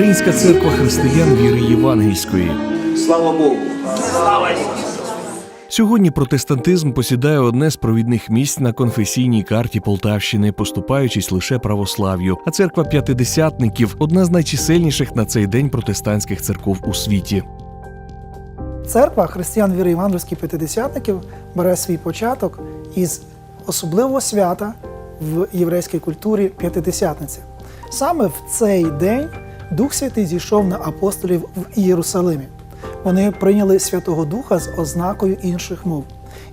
Українська церква християн віри євангельської. Слава Богу! Сьогодні протестантизм посідає одне з провідних місць на конфесійній карті Полтавщини, поступаючись лише православ'ю. А церква п'ятидесятників одна з найчисельніших на цей день протестантських церков у світі. Церква християн віри Євангельських п'ятидесятників бере свій початок із особливого свята в єврейській культурі п'ятидесятниці. Саме в цей день Дух Святий зійшов на апостолів в Єрусалимі. Вони прийняли Святого Духа з ознакою інших мов.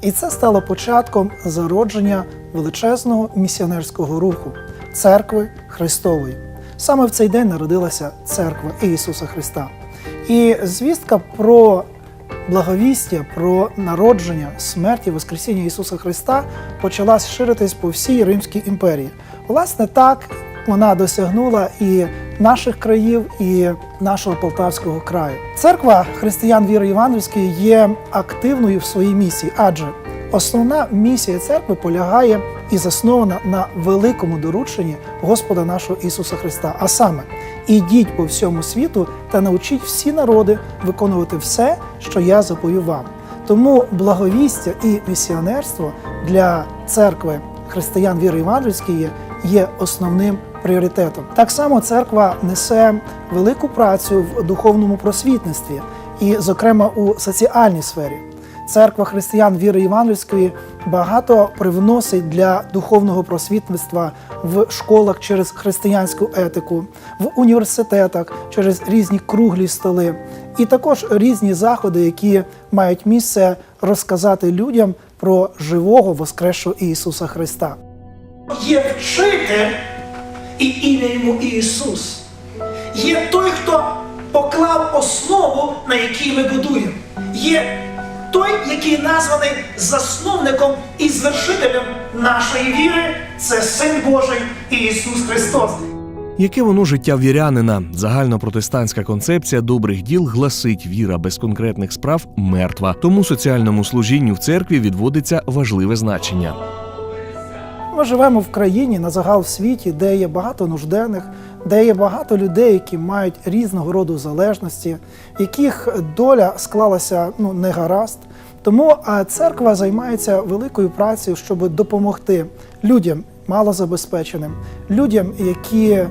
І це стало початком зародження величезного місіонерського руху церкви Христової. Саме в цей день народилася церква Ісуса Христа. І звістка про благовістя про народження, смерть і Воскресіння Ісуса Христа почала ширитись по всій Римській імперії. Власне, так вона досягнула і наших країв, і нашого Полтавського краю. Церква християн віри Євангельської є активною в своїй місії, адже основна місія церкви полягає і заснована на великому дорученні Господа нашого Ісуса Христа, а саме ідіть по всьому світу та научіть всі народи виконувати все, що я заповів вам. Тому благовістя і місіонерство для церкви християн віри Євангельської є основним пріоритетом. Так само церква несе велику працю в духовному просвітництві і, зокрема, у соціальній сфері. Церква християн віри Євангельської багато привносить для духовного просвітництва в школах через християнську етику, в університетах через різні круглі столи, і також різні заходи, які мають місце розказати людям про живого воскресшого Ісуса Христа. Є вчитель і ім'я йому Ісус. Є той, хто поклав основу, на якій ми будуємо. Є той, який названий засновником і звершителем нашої віри, це Син Божий Ісус Христос. Яке воно життя вірянина? Загальнопротестантська концепція добрих діл гласить віра без конкретних справ мертва. Тому соціальному служінню в церкві відводиться важливе значення. Ми живемо в країні на загал в світі, де є багато нужденних, де є багато людей, які мають різного роду залежності, яких доля склалася ну не гаразд. Тому церква займається великою працею, щоб допомогти людям малозабезпеченим, людям, які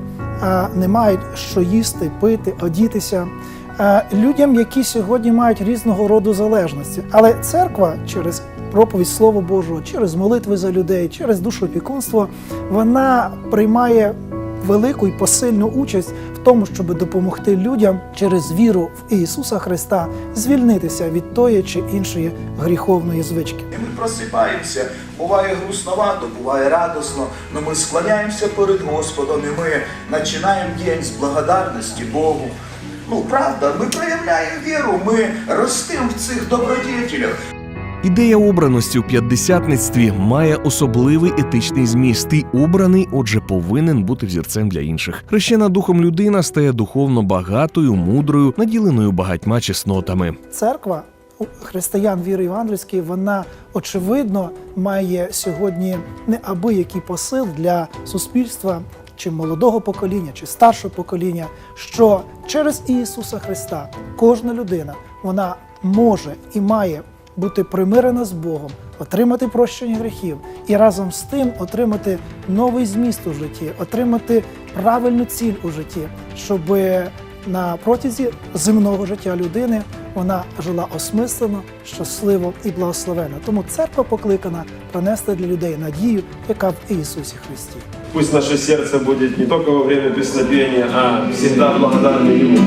не мають що їсти, пити, одітися. Людям, які сьогодні мають різного роду залежності, але церква через проповідь Слова Божого, через молитви за людей, через душопікунство, вона приймає велику і посильну участь в тому, щоб допомогти людям через віру в Ісуса Христа звільнитися від тої чи іншої гріховної звички. Ми просипаємося. Буває грустновато, буває радосно, але ми склоняємося перед Господом і ми починаємо день з благодарності Богу. Ну, правда, ми проявляємо віру, ми ростимо в цих добродетелях. Ідея обраності у п'ятдесятництві має особливий етичний зміст. Ти обраний, отже, повинен бути взірцем для інших. Хрещена духом людина стає духовно багатою, мудрою, наділеною багатьма чеснотами. Церква християн віри Євангельської, вона очевидно має сьогодні неабиякий посил для суспільства чи молодого покоління, чи старшого покоління, що через Ісуса Христа кожна людина вона може і має бути примирена з Богом, отримати прощення гріхів і разом з тим отримати новий зміст у житті, отримати правильну ціль у житті, щоб на протязі земного життя людини вона жила осмислено, щасливо і благословенно. Тому церква покликана принести для людей надію, яка в Ісусі Христі. Пусть наше сердце будет не только во время песнопения, а всегда благодарны Ему.